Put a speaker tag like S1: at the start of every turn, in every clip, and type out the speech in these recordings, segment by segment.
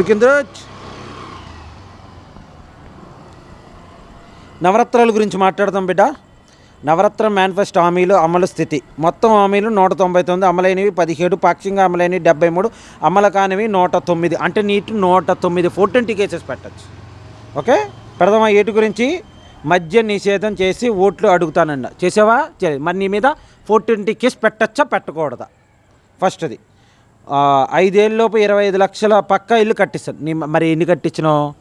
S1: దొరికిందిరోజ్ నవరత్నాల గురించి మాట్లాడదాం బిడ్డ. నవరత్న మేనిఫెస్టో హామీలు అమలు స్థితి. మొత్తం హామీలు నూట తొంభై తొమ్మిది అమలైనవి పదిహేడు పాక్షికంగా అమలైనవి డెబ్బై మూడు అమలు కానివి నూట తొమ్మిది. అంటే నీటి నూట తొమ్మిది ఫోర్ ట్వంటీ కేసెస్ పెట్టచ్చు. ఓకే? పెడదామా ఏటి గురించి? మద్య నిషేధం చేసి ఓట్లు అడుగుతానన్న. చేసావా? మరి నీ మీద ఫోర్ ట్వంటీ కేసు పెట్టచ్చా? పెట్టకూడదా? ఫస్ట్ది. ఐదేళ్ళలోపు ఇరవై ఐదు లక్షల పక్క ఇల్లు కట్టిస్తాను నీ మరి ఎన్ని కట్టించినావు?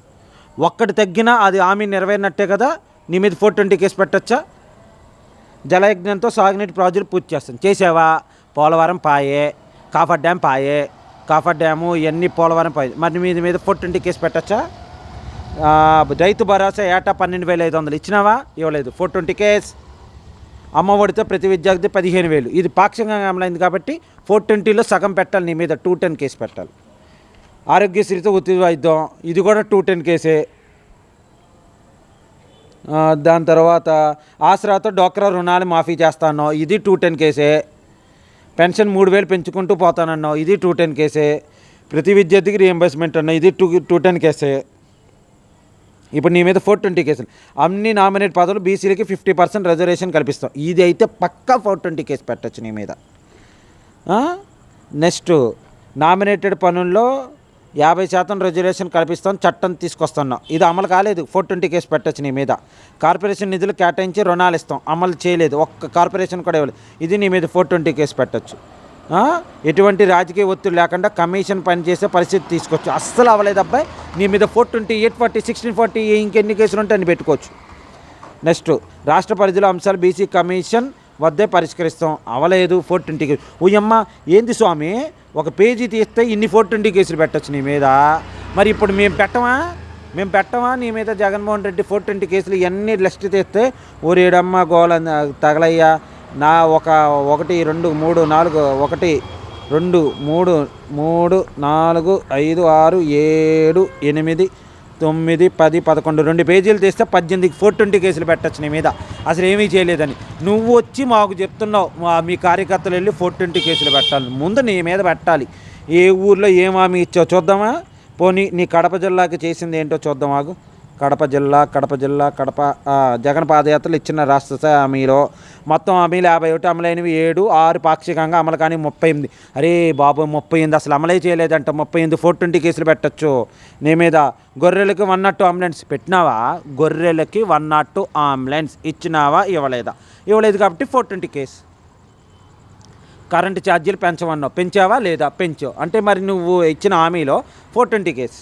S1: ఒక్కటి తగ్గినా అది హామీ నెరవేరినట్టే కదా? నీ మీద ఫోర్ ట్వంటీ కేసు పెట్టచ్చా? జలయజ్ఞంతో సాగునీటి ప్రాజెక్టులు పూర్తి చేస్తాను. చేసావా? పోలవరం పాయే కాఫర్ డ్యామ్ పాయే కాఫర్ డ్యాము ఇవన్నీ పోలవరం పాయే. మరి మీద మీద ఫోర్ ట్వంటీ కేసు పెట్టచ్చా? రైతు భరోసా ఏటా పన్నెండు వేల ఐదు వందలు ఇచ్చినావా? ఇవ్వలేదు. Four twenty case. అమ్మ ఒడితో ప్రతి విద్యార్థి పదిహేను వేలు. ఇది పాక్షికంగా అమలైంది కాబట్టి ఫోర్ ట్వంటీలో సగం పెట్టాలి నీ మీద. టూ టెన్ కేసు పెట్టాలి. ఆరోగ్యశ్రీతో ఉచిత వైద్యం ఇది కూడా టూ టెన్ కేసే. దాని తర్వాత ఆసరాతో డోక్రా రుణాలు మాఫీ చేస్తాను ఇది టూ టెన్ కేసే. పెన్షన్ మూడు వేలు పెంచుకుంటూ పోతానన్నావు. ఇది టూ టెన్ కేసే. ప్రతి విద్యార్థికి రియంబర్స్మెంట్ అన్న ఇది టూ టూ టెన్ కేసే. ఇప్పుడు నీ మీద ఫోర్ ట్వంటీ కేసులు. అన్ని నామినేట్ పదవులు బీసీలకి ఫిఫ్టీ పర్సెంట్ రిజర్వేషన్ కల్పిస్తాం. ఇది అయితే పక్కా ఫోర్ ట్వంటీ కేసు పెట్టచ్చు నీ మీద. నెక్స్ట్ నామినేటెడ్ పనుల్లో యాభై శాతం రిజర్వేషన్ కల్పిస్తాం చట్టం తీసుకొస్తున్నాం. ఇది అమలు కాలేదు ఫోర్ ట్వంటీ కేసు పెట్టచ్చు నీ మీద. కార్పొరేషన్ నిధులు కేటాయించి రుణాలు ఇస్తాం అమలు చేయలేదు ఒక్క కార్పొరేషన్ కూడా ఇవ్వలేదు. ఇది నీ మీద ఫోర్ ట్వంటీ కేసు పెట్టచ్చు. ఎటువంటి రాజకీయ ఒత్తిడి లేకుండా కమిషన్ పనిచేసే పరిస్థితి తీసుకోవచ్చు అస్సలు అవ్వలేదు అబ్బాయి. నీ మీద four twenty eight forty sixteen forty ఇంకెన్ని కేసులు ఉంటే అని పెట్టుకోవచ్చు. నెక్స్ట్ రాష్ట్ర పరిధిలో అంశాలు బీసీ కమిషన్ వద్దే పరిష్కరిస్తాం. అవలేదు ఫోర్ ట్వంటీ కేసు. ఓయమ్మ ఏంది స్వామి? ఒక పేజీ తీస్తే ఇన్ని ఫోర్ ట్వంటీ కేసులు పెట్టచ్చు నీ మీద? మరి ఇప్పుడు మేము పెట్టమా? మేము పెట్టమా? నీ మీద జగన్మోహన్ రెడ్డి ఫోర్ ట్వంటీ కేసులు ఇవన్నీ లిస్ట్ తీస్తే ఓరేడమ్మ గోల తగలయ్యా. నా ఒక ఒకటి రెండు మూడు నాలుగు ఒకటి రెండు మూడు మూడు నాలుగు ఐదు ఆరు ఏడు ఎనిమిది తొమ్మిది పది పదకొండు రెండు పేజీలు తీస్తే పద్దెనిమిదికి ఫోర్ ట్వంటీ కేసులు పెట్టచ్చు నీ మీద. అసలు ఏమీ చేయలేదని. నువ్వు వచ్చి మాకు చెప్తున్నావు మా మీ కార్యకర్తలు వెళ్ళి ఫోర్ ట్వంటీ కేసులు పెట్టాలి. ముందు నీ మీద పెట్టాలి. ఏ ఊర్లో ఏమామి హామీ ఇచ్చావు చూద్దామా? పోనీ నీ కడప జిల్లాకి చేసింది ఏంటో చూద్దాం ఆగు. కడప జిల్లా కడప జిల్లా కడప జగన్ పాదయాత్రలు ఇచ్చిన రాష్ట్ర స్థాయి హామీలో. మొత్తం హామీలు యాభై ఒకటి అమలైనవి ఏడు ఆరు పాక్షికంగా అమలు కానీ ముప్పై ఎనిమిది. అరే బాబు ముప్పై ఎనిమిది అసలు అమలే చేయలేదంట. ముప్పై ఎనిమిది ఫోర్ ట్వంటీ కేసులు పెట్టచ్చు. నీ మీద గొర్రెలకి వన్ నాట్ టూ అంబులెన్స్ పెట్టినావా? గొర్రెలకి వన్ నాట్ టూ అంబులెన్స్ ఇచ్చినావా? ఇవ్వలేదా? ఇవ్వలేదు కాబట్టి ఫోర్ ట్వంటీ కేసు. కరెంటు ఛార్జీలు పెంచమన్నావు. పెంచావా లేదా? పెంచావు అంటే మరి నువ్వు ఇచ్చిన హామీలో ఫోర్ ట్వంటీ కేసు.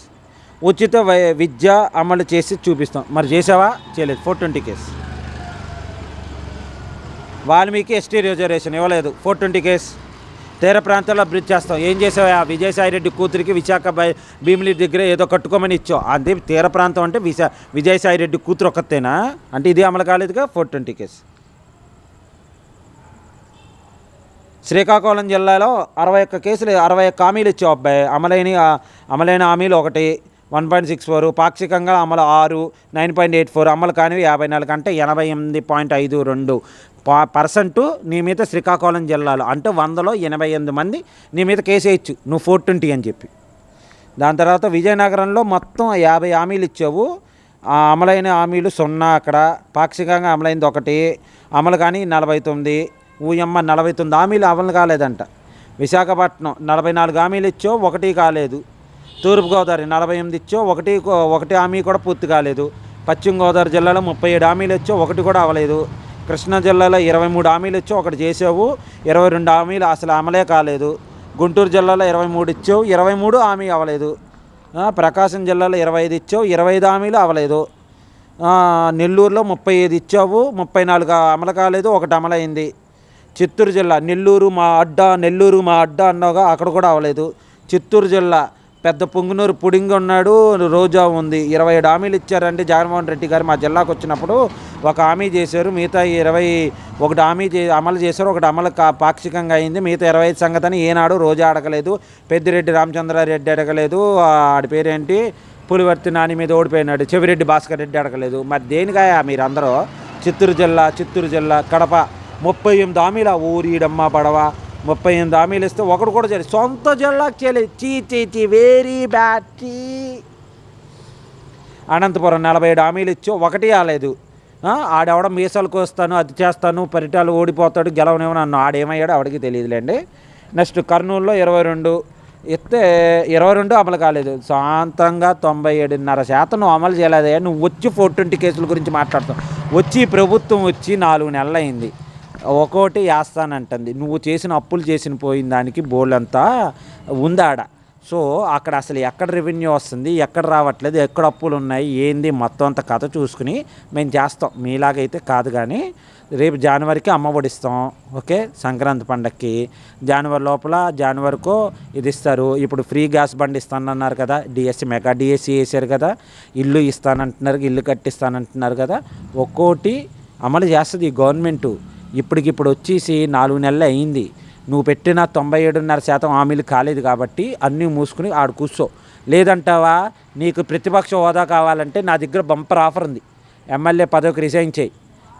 S1: ఉచిత వై- విద్య అమలు చేసి చూపిస్తాం. మరి చేసావా చేయలేదు. Four twenty case. Valmiki ST reservation ఇవ్వలేదు. Four twenty case. తీర ప్రాంతాల్లో అభివృద్ధి చేస్తాం. ఏం చేసావా? విజయసాయిరెడ్డి కూతురికి విశాఖ భీమిలి దగ్గర ఏదో కట్టుకోమని ఇచ్చావు. అంతే తీర ప్రాంతం అంటే విశా విజయసాయిరెడ్డి కూతురు ఒక్కతేనా? అంటే ఇది అమలు కాలేదుగా? Four twenty case. శ్రీకాకుళం జిల్లాలో అరవై ఒక్క కేసులు అరవై ఒక్క హామీలు ఇచ్చావు అబ్బాయి. అమలైన అమలైన హామీలు ఒకటి. వన్ పాయింట్ సిక్స్ ఫోర్ పాక్షికంగా అమలు ఆరు నైన్ పాయింట్ ఎయిట్ ఫోర్ అమలు కానివి యాభై నాలుగు అంటే ఎనభై ఎనిమిది పాయింట్ ఐదు రెండు. పా పర్సెంట్ నీ మీద శ్రీకాకుళం జిల్లాలో అంటే వందలో ఎనభై ఎనిమిది మంది నీ మీద కేసు వేయచ్చు. నువ్వు ఫోర్ ట్వంటీ అని చెప్పి. దాని తర్వాత విజయనగరంలో మొత్తం యాభై హామీలు ఇచ్చావు. ఆ అమలైన హామీలు సున్నా అక్కడ పాక్షికంగా అమలైంది ఒకటి అమలు కానీ నలభై తొమ్మిది ఊయమ్మ నలభై తొమ్మిది హామీలు అమలు కాలేదంట. విశాఖపట్నం నలభై నాలుగు హామీలు ఇచ్చావు ఒకటి కాలేదు. తూర్పుగోదావరి నలభై ఎనిమిది ఇచ్చో ఒకటి ఒకటి హామీ కూడా పూర్తి కాలేదు. పశ్చిమ గోదావరి జిల్లాలో ముప్పై ఏడు హామీలు ఇచ్చో ఒకటి కూడా అవ్వలేదు. కృష్ణా జిల్లాలో ఇరవై మూడు హామీలు ఇచ్చో ఒకటి చేసావు ఇరవై రెండు హామీలు అసలు అమలే కాలేదు. గుంటూరు జిల్లాలో ఇరవై మూడు ఇచ్చావు ఇరవై మూడు హామీ అవ్వలేదు. ప్రకాశం జిల్లాలో ఇరవై ఐదు ఇచ్చావు ఇరవై ఐదు హామీలు అవ్వలేదు. నెల్లూరులో ముప్పై ఐదు ఇచ్చావు ముప్పై నాలుగు అమలు కాలేదు ఒకటి అమలైంది. చిత్తూరు జిల్లా నెల్లూరు మా అడ్డ నెల్లూరు మా అడ్డ అన్నావుగా అక్కడ కూడా అవ్వలేదు. చిత్తూరు జిల్లా పెద్ద పొంగునూరు పుడింగ్ ఉన్నాడు రోజా ఉంది. ఇరవై ఏడు హామీలు ఇచ్చారంటే జగన్మోహన్ రెడ్డి గారు మా జిల్లాకు వచ్చినప్పుడు. ఒక హామీ చేశారు మిగతా ఇరవై ఒకటి హామీ అమలు చేశారు ఒకటి అమలు కా పాక్షికంగా అయింది. మిగతా ఇరవై ఐదు సంగతని ఏనాడు రోజా అడగలేదు. పెద్దిరెడ్డి రామచంద్రారెడ్డి అడగలేదు. ఆడి పేరేంటి? పులివర్తి నాని మీద ఓడిపోయినాడు. చెవిరెడ్డి భాస్కర్ రెడ్డి అడగలేదు. మరి దేనికాయ మీరందరూ? చిత్తూరు జిల్లా చిత్తూరు జిల్లా కడప. ముప్పై ఎనిమిది హామీల ఊరీడమ్మ పడవ. ముప్పై ఎనిమిది హామీలు ఇస్తే ఒకడు కూడా చేయలేదు సొంత జిల్లాకు చేయలేదు చీ చీ చీ వెరీ బ్యాడ్ చీ. అనంతపురం నలభై ఏడు హామీలు ఇచ్చి ఒకటి రాలేదు. ఆడెవడ మీసాలకు వస్తాను అది చేస్తాను పరిటాలు ఓడిపోతాడు గెలవనేమో నన్ను ఆడేమయ్యాడు ఆవిడకి తెలియదులేండి. నెక్స్ట్ కర్నూలులో ఇరవై రెండు ఇస్తే ఇరవై రెండు అమలు కాలేదు. శాంతంగా తొంభై ఏడున్నర శాతం నువ్వు అమలు చేయలేదు. నువ్వు వచ్చి ఫోర్ ట్వంటీ కేసుల గురించి మాట్లాడుతావు వచ్చి ప్రభుత్వం వచ్చి నాలుగు నెలలు అయింది ఒక్కోటి వేస్తానంటుంది నువ్వు చేసిన అప్పులు చేసిన పోయిన దానికి బోల్డంతా ఉందాడ. సో అక్కడ అసలు ఎక్కడ రెవెన్యూ వస్తుంది ఎక్కడ రావట్లేదు ఎక్కడ అప్పులు ఉన్నాయి ఏంది మొత్తం అంత కథ చూసుకుని మేము చేస్తాం. మీలాగైతే కాదు కానీ రేపు జనవరికి అమ్మ ఇస్తాం ఓకే? సంక్రాంతి పండక్కి. జనవరి లోపల జనవరికు ఇది ఇస్తారు. ఇప్పుడు ఫ్రీ గ్యాస్ బండి ఇస్తానన్నారు కదా డిఎస్సి మెగా డిఎస్సి వేసారు కదా ఇల్లు ఇస్తానంటున్నారు ఇల్లు కట్టిస్తానంటున్నారు కదా ఒక్కోటి అమలు చేస్తుంది ఈ గవర్నమెంటు. ఇప్పటికిప్పుడు వచ్చేసి నాలుగు నెలలు అయింది. నువ్వు పెట్టిన తొంభై ఏడున్నర శాతం హామీలు కాలేదు కాబట్టి అన్నీ మూసుకుని ఆడు కూర్చో. లేదంటావా? నీకు ప్రతిపక్ష హోదా కావాలంటే నా దగ్గర బంపర్ ఆఫర్ ఉంది. ఎమ్మెల్యే పదవికి రిజైన్ చేయి.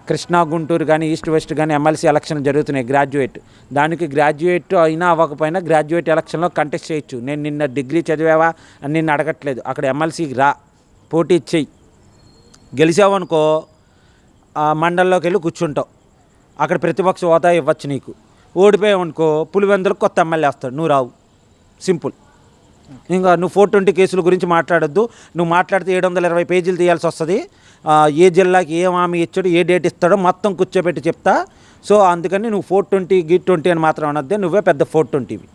S1: కృష్ణా గుంటూరు కానీ ఈస్ట్ వెస్ట్ కానీ ఎమ్మెల్సీ ఎలక్షన్ జరుగుతున్నాయి. గ్రాడ్యుయేట్. దానికి గ్రాడ్యుయేట్ అయినా అవ్వకపోయినా గ్రాడ్యుయేట్ ఎలక్షన్లో కంటెస్ట్ చేయొచ్చు. నేను నిన్న డిగ్రీ చదివావా అని నిన్ను అడగట్లేదు. అక్కడ ఎమ్మెల్సీకి రా. పోటీ చెయ్యి గెలిచావనుకో మండల్లోకి వెళ్ళి కూర్చుంటావు. అక్కడ ప్రతిపక్ష హోదా ఇవ్వచ్చు నీకు. ఓడిపోయావనుకో పులివెందులకు కొత్త ఎమ్మెల్యే వస్తాడు. నువ్వు రావు. సింపుల్. ఇంకా నువ్వు ఫోర్ ట్వంటీ కేసుల గురించి మాట్లాడొద్దు. నువ్వు మాట్లాడితే ఏడు వందల ఇరవై పేజీలు తీయాల్సి వస్తుంది. ఏ జిల్లాకి ఏ హామీ ఇచ్చాడు ఏ డేట్ ఇస్తాడో మొత్తం కూర్చోబెట్టి చెప్తా. సో అందుకని నువ్వు ఫోర్ ట్వంటీ గీ ట్వంటీ అని మాత్రం అనొద్దే. నువ్వే పెద్ద ఫోర్ ట్వంటీవి.